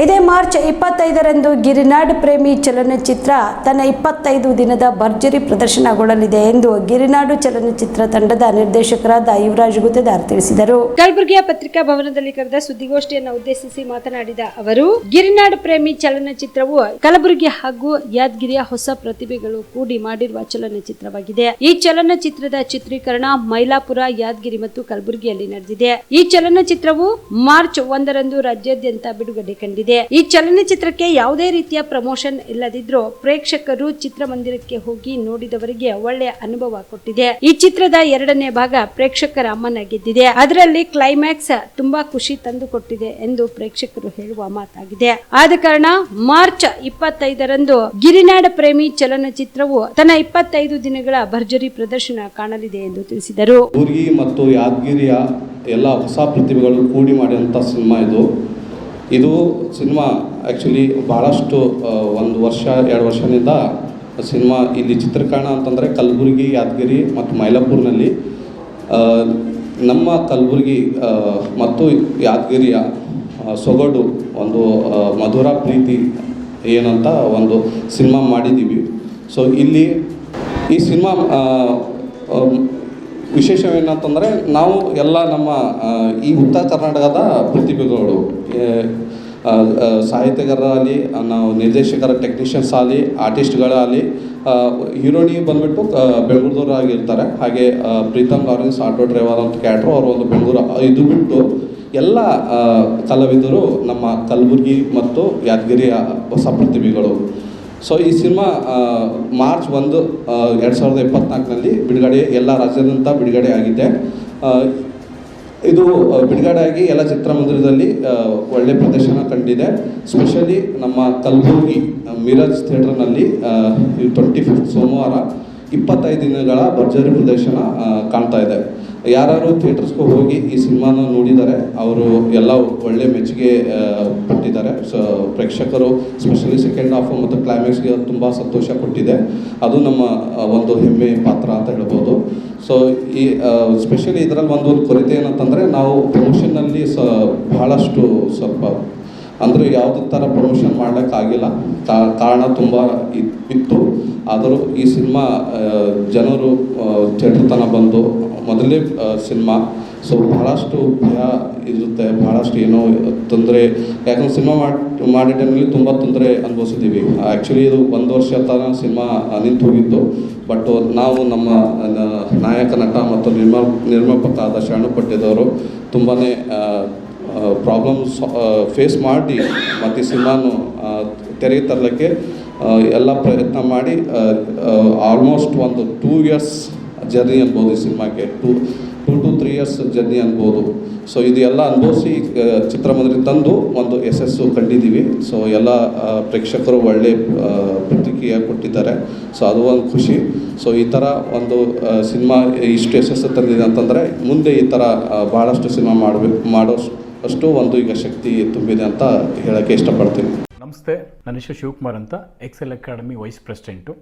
ಇದೇ ಮಾರ್ಚ್ ಇಪ್ಪತ್ತೈದರಂದು ಗಿರಿನಾಡ್ ಪ್ರೇಮಿ ಚಲನಚಿತ್ರ ತನ್ನ ಇಪ್ಪತ್ತೈದು ದಿನದ ಭರ್ಜರಿ ಪ್ರದರ್ಶನಗೊಳ್ಳಲಿದೆ ಎಂದು ಗಿರಿನಾಡು ಚಲನಚಿತ್ರ ತಂಡದ ನಿರ್ದೇಶಕರಾದ ಯುವರಾಜ್ ಗುತ್ತೇದಾರ್ ತಿಳಿಸಿದರು. ಕಲಬುರಗಿಯ ಪತ್ರಿಕಾ ಭವನದಲ್ಲಿ ಕರೆದ ಸುದ್ದಿಗೋಷ್ಠಿಯನ್ನು ಉದ್ದೇಶಿಸಿ ಮಾತನಾಡಿದ ಅವರು, ಗಿರಿನಾಡ್ ಪ್ರೇಮಿ ಚಲನಚಿತ್ರವು ಕಲಬುರಗಿ ಹಾಗೂ ಯಾದಗಿರಿಯ ಹೊಸ ಪ್ರತಿಭೆಗಳು ಕೂಡಿ ಮಾಡಿರುವ ಚಲನಚಿತ್ರವಾಗಿದೆ. ಈ ಚಲನಚಿತ್ರದ ಚಿತ್ರೀಕರಣ ಮೈಲಾಪುರ, ಯಾದಗಿರಿ ಮತ್ತು ಕಲಬುರಗಿಯಲ್ಲಿ ನಡೆದಿದೆ. ಈ ಚಲನಚಿತ್ರವು ಮಾರ್ಚ್ ಒಂದರಂದು ರಾಜ್ಯಾದ್ಯಂತ ಬಿಡುಗಡೆ ಕಂಡಿದೆ. ಈ ಚಲನಚಿತ್ರಕ್ಕೆ ಯಾವುದೇ ರೀತಿಯ ಪ್ರಮೋಷನ್ ಇಲ್ಲದಿದ್ರೂ ಪ್ರೇಕ್ಷಕರು ಚಿತ್ರಮಂದಿರಕ್ಕೆ ಹೋಗಿ ನೋಡಿದವರಿಗೆ ಒಳ್ಳೆಯ ಅನುಭವ ಕೊಟ್ಟಿದೆ. ಈ ಚಿತ್ರದ ಎರಡನೇ ಭಾಗ ಪ್ರೇಕ್ಷಕರ ಅಮ್ಮನ ಗೆದ್ದಿದೆ. ಅದರಲ್ಲಿ ಕ್ಲೈಮ್ಯಾಕ್ಸ್ ತುಂಬಾ ಖುಷಿ ತಂದು ಕೊಟ್ಟಿದೆ ಎಂದು ಪ್ರೇಕ್ಷಕರು ಹೇಳುವ ಮಾತಾಗಿದೆ. ಆದ ಕಾರಣ ಮಾರ್ಚ್ ಇಪ್ಪತ್ತೈದರಂದು ಗಿರಿನಾಡ ಪ್ರೇಮಿ ಚಲನಚಿತ್ರವು ತನ್ನ ಇಪ್ಪತ್ತೈದು ದಿನಗಳ ಭರ್ಜರಿ ಪ್ರದರ್ಶನ ಕಾಣಲಿದೆ ಎಂದು ತಿಳಿಸಿದರು. ಮತ್ತು ಯಾದಗಿರಿಯ ಎಲ್ಲ ಹೊಸ ಪ್ರತಿಭೆಗಳು ಕೂಡಿ ಮಾಡಿದಂತ ಸಿನಿಮಾ ಇದು. ಇದು ಸಿನಿಮಾ ಆ್ಯಕ್ಚುಲಿ ಭಾಳಷ್ಟು ಒಂದು ವರ್ಷ, ಎರಡು ವರ್ಷದಿಂದ ಸಿನಿಮಾ ಇಲ್ಲಿ ಚಿತ್ರೀಕರಣ ಅಂತಂದರೆ ಕಲಬುರಗಿ, ಯಾದಗಿರಿ ಮತ್ತು ಮೈಲಾಪುರ್ನಲ್ಲಿ. ನಮ್ಮ ಕಲಬುರಗಿ ಮತ್ತು ಯಾದಗಿರಿಯ ಸೊಗಡು ಒಂದು ಮಧುರ ಪ್ರೀತಿ ಏನಂತ ಒಂದು ಸಿನಿಮಾ ಮಾಡಿದ್ದೀವಿ. ಸೊ ಇಲ್ಲಿ ಈ ಸಿನಿಮಾ ವಿಶೇಷವೇನಂತಂದರೆ ನಾವು ಎಲ್ಲ ನಮ್ಮ ಈ ಉತ್ತರ ಕರ್ನಾಟಕದ ಪ್ರತಿಭೆಗಳು ಸಾಹಿತ್ಯಗಾರರಾಗಲಿ, ನಾವು ನಿರ್ದೇಶಕರ ಟೆಕ್ನಿಷಿಯನ್ಸ್ ಆಗಲಿ ಆರ್ಟಿಸ್ಟ್ಗಳಾಗಲಿ ಹೀರೋಣಿ ಬಂದುಬಿಟ್ಟು ಬೆಂಗಳೂರಾಗಿರ್ತಾರೆ ಹಾಗೆ ಪ್ರೀತಮ್ ಲಾರೆನ್ಸ್, ಆಟೋ ಡ್ರೈವರ್ ಅಂತ ಕ್ಯಾಟ್ರು ಅವರು ಒಂದು ಬೆಂಗಳೂರು, ಇದು ಬಿಟ್ಟು ಎಲ್ಲ ಕಲಾವಿದರು ನಮ್ಮ ಕಲಬುರಗಿ ಮತ್ತು ಯಾದಗಿರಿಯ ಹೊಸ ಪ್ರತಿಭೆಗಳು. ಸೊ ಈ ಸಿನಿಮಾ ಮಾರ್ಚ್ ಒಂದು ಎರಡು ಸಾವಿರದ ಇಪ್ಪತ್ನಾಲ್ಕರಲ್ಲಿ ಬಿಡುಗಡೆ, ಎಲ್ಲ ರಾಜ್ಯದಂತ ಬಿಡುಗಡೆ ಆಗಿದೆ ಇದು ಬಿಡುಗಡೆಯಾಗಿ ಎಲ್ಲ ಚಿತ್ರಮಂದಿರದಲ್ಲಿ ಒಳ್ಳೆ ಪ್ರದರ್ಶನ ಕಂಡಿದೆ. ಸ್ಪೆಷಲಿ ನಮ್ಮ ಕಲಬುರಗಿ ಮಿರಾಜ್ ಥಿಯೇಟರ್ನಲ್ಲಿ ಟ್ವೆಂಟಿ ಫಿಫ್ತ್ ಸೋಮವಾರ ಇಪ್ಪತ್ತೈದು ದಿನಗಳ ಭರ್ಜರಿ ಪ್ರದರ್ಶನ ಕಾಣ್ತಾ ಇದೆ. ಯಾರು ಥಿಯೇಟರ್ಸ್ಗೂ ಹೋಗಿ ಈ ಸಿನಿಮಾನ ನೋಡಿದರೆ, ಅವರು ಎಲ್ಲ ಒಳ್ಳೆ ಮೆಚ್ಚುಗೆ ಆ, ಪಟ್ಟಿದ್ದಾರೆ ಸೊ ಪ್ರೇಕ್ಷಕರು ಸ್ಪೆಷಲಿ ಸೆಕೆಂಡ್ ಹಾಫು ಮತ್ತು ಕ್ಲೈಮ್ಯಾಕ್ಸ್ಗೆ ತುಂಬ ಸಂತೋಷ ಕೊಟ್ಟಿದೆ. ಅದು ನಮ್ಮ ಒಂದು ಹೆಮ್ಮೆ ಪಾತ್ರ ಅಂತ ಹೇಳ್ಬೋದು. ಸೊ ಈ ಸ್ಪೆಷಲಿ ಇದರಲ್ಲಿ ಒಂದು ಕೊರತೆ ಏನಂತಂದರೆ ನಾವು ಪ್ರಮೋಷನ್ನಲ್ಲಿ ಸ ಬಹಳಷ್ಟು ಸ್ವಲ್ಪ ಅಂದರೆ ಯಾವುದೇ ಥರ ಪ್ರಮೋಷನ್ ಮಾಡೋಕ್ಕಾಗಿಲ್ಲ ಕಾರಣ ತುಂಬ ಇತ್- ಇತ್ತು. ಆದರೂ ಈ ಸಿನಿಮಾ ಜನರು ಥಿಯೇಟರ್ ಬಂದು ಮೊದಲೇ ಸಿನಿಮಾ ಸೊ ಬಹಳಷ್ಟು ಭಯ ಇರುತ್ತೆ ಬಹಳಷ್ಟು ಏನೋ ತೊಂದರೆ. ಯಾಕಂದ್ರೆ ಸಿನಿಮಾ ಮಾಡಿ ಮಾಡಿದ ಟೈಮಲ್ಲಿ ತುಂಬ ತೊಂದರೆ ಅನುಭವಿಸಿದ್ದೀವಿ. ಆ್ಯಕ್ಚುಲಿ ಇದು ಒಂದು ವರ್ಷ ತನಕ ಸಿನಿಮಾ ನಿಂತು ಹೋಗಿತ್ತು ಬಟ್ ನಾವು ನಮ್ಮ ನಾಯಕ ನಟ ಮತ್ತು ನಿರ್ಮಾ ನಿರ್ಮಾಪಕ ಆದ ಶರಣು ಪಟ್ಟಿದವರು ತುಂಬಾ ಪ್ರಾಬ್ಲಮ್ಸ್ ಫೇಸ್ ಮಾಡಿ ಮತ್ತು ಸಿನಿಮಾನು ಆ, ತೆರೆಗೆ ತರಲಿಕ್ಕೆ ಎಲ್ಲ ಪ್ರಯತ್ನ ಮಾಡಿ ಆಲ್ಮೋಸ್ಟ್ ಒಂದು ಟೂ ಇಯರ್ಸ್ ಜರ್ನಿ ಅನ್ಬೋದು ಈ ಸಿನಿಮಾಗೆ. Two two to three years journey ಅನ್ಬೋದು. ಸೊ ಇದು ಎಲ್ಲ ಅನುಭವಿಸಿ ಚಿತ್ರಮಂದಿರ ತಂದು ಒಂದು ಯಶಸ್ಸು ಕಂಡಿದ್ದೀವಿ. ಸೊ ಎಲ್ಲ ಪ್ರೇಕ್ಷಕರು ಒಳ್ಳೆ ಪ್ರತಿಕ್ರಿಯೆ ಕೊಟ್ಟಿದ್ದಾರೆ. ಸೊ ಅದು ಒಂದು ಖುಷಿ. ಸೊ ಈ ಥರ ಒಂದು ಸಿನಿಮಾ ಇಷ್ಟು ಯಶಸ್ಸು ತಂದಿದೆ ಅಂತಂದರೆ, ಮುಂದೆ ಈ ಥರ ಭಾಳಷ್ಟು ಸಿನಿಮಾ ಮಾಡಬೇಕು ಮಾಡೋ ಅಷ್ಟು ಒಂದು ಈಗ ಶಕ್ತಿ ತುಂಬಿದೆ ಅಂತ ಹೇಳೋಕ್ಕೆ ಇಷ್ಟಪಡ್ತೀನಿ. ನಮಸ್ತೆ. ನನ್ನ ಹೆಸರು ಶಿವಕುಮಾರ್ ಅಂತ. ಎಕ್ಸೆಲ್ ಅಕಾಡೆಮಿ ವೈಸ್ ಪ್ರೆಸಿಡೆಂಟು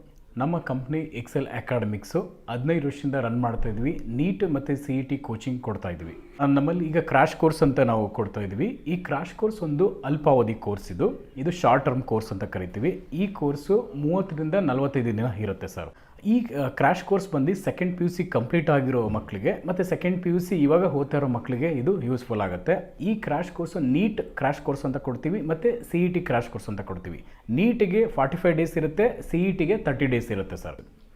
ನಮ್ಮ ಕಂಪ್ನಿ ಎಕ್ಸೆಲ್ ಅಕಾಡೆಮಿಕ್ಸು ಹದಿನೈದು ವರ್ಷದಿಂದ ರನ್ ಮಾಡ್ತಾ ಇದ್ವಿ. ನೀಟ್ ಮತ್ತು ಸಿ ಇ ಟಿ ಕೋಚಿಂಗ್ ಕೊಡ್ತಾ ಇದ್ವಿ. ನಮ್ಮಲ್ಲಿ ಈಗ ಕ್ರಾಶ್ ಕೋರ್ಸ್ ಅಂತ ನಾವು ಕೊಡ್ತಾ ಇದ್ವಿ. ಈ ಕ್ರಾಶ್ ಕೋರ್ಸ್ ಒಂದು ಅಲ್ಪಾವಧಿ ಕೋರ್ಸ್ ಇದು. ಇದು ಶಾರ್ಟ್ ಟರ್ಮ್ ಕೋರ್ಸ್ ಅಂತ ಕರಿತೀವಿ. ಈ ಕೋರ್ಸು ಮೂವತ್ತರಿಂದ ನಲವತ್ತೈದು ದಿನ ಇರುತ್ತೆ ಸರ್. ಈ ಕ್ರಾಶ್ ಕೋರ್ಸ್ ಬಂದು second P U C complete ಆಗಿರೋ ಮಕ್ಕಳಿಗೆ ಮತ್ತು ಸೆಕೆಂಡ್ ಪಿ ಯು ಸಿ ಇವಾಗ ಓದ್ತಾ ಇರೋ ಮಕ್ಕಳಿಗೆ ಇದು ಯೂಸ್ಫುಲ್ ಆಗುತ್ತೆ. ಈ crash course NEET crash course ಅಂತ ಕೊಡ್ತೀವಿ ಮತ್ತು C E T crash course ಅಂತ ಕೊಡ್ತೀವಿ. ನೀಟಿಗೆ ಫಾರ್ಟಿ ಫೈವ್ ಡೇಸ್ ಇರುತ್ತೆ ಸಿ ಇ ಟಿಗೆ ತರ್ಟಿ ಡೇಸ್ ಇರುತ್ತೆ ಸರ್.